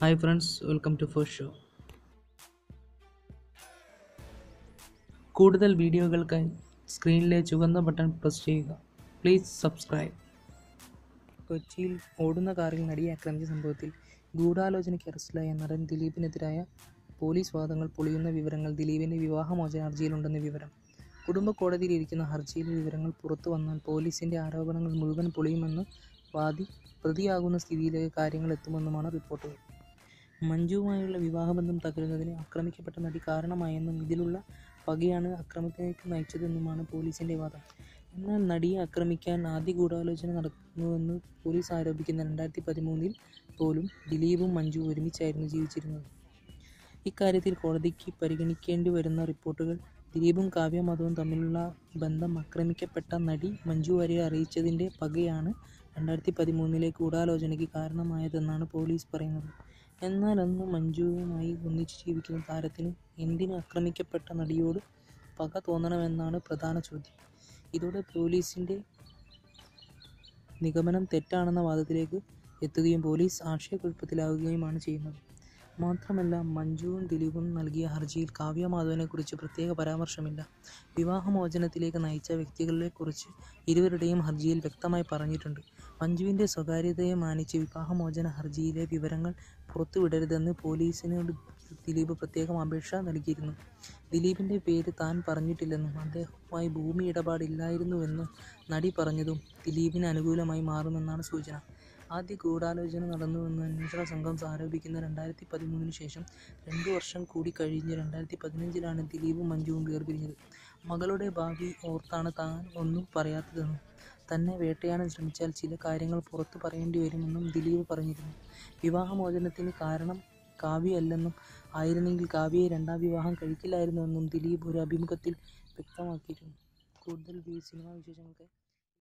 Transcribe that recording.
Hi friends welcome to first show കൂടുതൽ വീഡിയോകൾക്കായി സ്ക്രീനിലെ ചുവന്ന ബട്ടൺ പ്രസ് ചെയ്യുക. പ്ലീസ് സബ്സ്ക്രൈബ് കൊച്ചിയിൽ ഓടുന്ന കാറിൽ നടിയെ ആക്രമിച്ച സംഭവത്തിൽ ഗൂഢാലോചനയ്ക്ക് അറസ്റ്റിലായ നടൻ ദിലീപിനെതിരായ പോലീസ് വാദങ്ങൾ പൊളിയുന്ന വിവരങ്ങൾ ദിലീപിന്റെ വിവാഹമോചന ഹർജിയിലുണ്ടെന്ന് വിവരം. കുടുംബ കോടതിയിൽ ഹർജിയിലെ വിവരങ്ങൾ പുറത്തു വന്നാൽ പോലീസിന്റെ ആരോപണങ്ങൾ മുഴുവൻ പൊളിയുമെന്ന് വാദി പ്രതിയാകുന്ന സ്ഥിതിയിലേക്ക് കാര്യങ്ങൾ എത്തുമെന്നുമാണ് റിപ്പോർട്ടുകൾ. മഞ്ജുവുമായുള്ള വിവാഹബന്ധം തകരുന്നതിന് ആക്രമിക്കപ്പെട്ട നടി കാരണമായെന്നും ഇതിലുള്ള പകയാണ് അക്രമത്തിലേക്ക് നയിച്ചതെന്നുമാണ് പോലീസിന്റെ വാദം. എന്നാൽ നടിയെ ആക്രമിക്കാൻ ആദ്യ ഗൂഢാലോചന നടക്കുന്നുവെന്ന് പോലീസ് ആരോപിക്കുന്ന രണ്ടായിരത്തി പതിമൂന്നിൽ പോലും ദിലീപും മഞ്ജു ഒരുമിച്ചായിരുന്നു ജീവിച്ചിരുന്നത്. ഇക്കാര്യത്തിൽ കോടതിക്ക് പരിഗണിക്കേണ്ടി വരുന്ന റിപ്പോർട്ടുകൾ ദിലീപും കാവ്യ മാധവും തമ്മിലുള്ള ബന്ധം ആക്രമിക്കപ്പെട്ട നടി മഞ്ജു വാര്യരെ അറിയിച്ചതിന്റെ പകയാണ് രണ്ടായിരത്തി പതിമൂന്നിലെ ഗൂഢാലോചനയ്ക്ക് കാരണമായതെന്നാണ് പോലീസ് പറയുന്നത്. എന്നാൽ അന്ന് മഞ്ജുവുമായി ഒന്നിച്ചു ജീവിക്കുന്ന താരത്തിന് എന്തിന് ആക്രമിക്കപ്പെട്ട നടിയോട് പക തോന്നണമെന്നാണ് പ്രധാന ചോദ്യം. ഇതോടെ പോലീസിന്റെ നിഗമനം തെറ്റാണെന്ന വാദത്തിലേക്ക് എത്തുകയും പോലീസ് ആശയക്കുഴപ്പത്തിലാവുകയുമാണ് ചെയ്യുന്നത്. മാത്രമല്ല മഞ്ജുവും ദിലീപും നൽകിയ ഹർജിയിൽ കാവ്യ മാധവനെക്കുറിച്ച് പ്രത്യേക പരാമർശമില്ല. വിവാഹമോചനത്തിലേക്ക് നയിച്ച വ്യക്തികളെക്കുറിച്ച് ഇരുവരുടെയും ഹർജിയിൽ വ്യക്തമായി പറഞ്ഞിട്ടുണ്ട്. മഞ്ജുവിന്റെ സ്വകാര്യതയെ മാനിച്ച് വിവാഹമോചന ഹർജിയിലെ വിവരങ്ങൾ പുറത്തുവിടരുതെന്ന് പോലീസിനോട് ദിലീപ് പ്രത്യേകം അപേക്ഷ നൽകിയിരുന്നു. ദിലീപിന്റെ പേര് താൻ പറഞ്ഞിട്ടില്ലെന്നും അദ്ദേഹവുമായി ഭൂമി ഇടപാടില്ലായിരുന്നുവെന്നും നടി പറഞ്ഞതും ദിലീപിന് അനുകൂലമായി മാറുമെന്നാണ് സൂചന. ആദ്യ ഗൂഢാലോചന നടന്നുവെന്ന് അന്വേഷണ സംഘം ആരോപിക്കുന്ന രണ്ടായിരത്തി പതിമൂന്നിന് ശേഷം രണ്ടു വർഷം കൂടി കഴിഞ്ഞ് രണ്ടായിരത്തി പതിനഞ്ചിലാണ് ദിലീപും മഞ്ജുവും വേർപിരിഞ്ഞത്. മകളുടെ ഭാവി ഓർത്താണ് താൻ ഒന്നും പറയാത്തതെന്നും തന്നെ വേട്ടയാടാൻ ശ്രമിച്ചാൽ ചില കാര്യങ്ങൾ പുറത്തു പറയേണ്ടി വരുമെന്നും ദിലീപ് പറഞ്ഞിരുന്നു. വിവാഹമോചനത്തിന് കാരണം കാവ്യയല്ലെന്നും ആയിരുന്നെങ്കിൽ കാവ്യയെ രണ്ടാം വിവാഹം കഴിക്കില്ലായിരുന്നുവെന്നും ദിലീപ് ഒരു അഭിമുഖത്തിൽ വ്യക്തമാക്കിയിരുന്നു. കൂടുതൽ സിനിമാ വിശേഷങ്ങൾക്ക്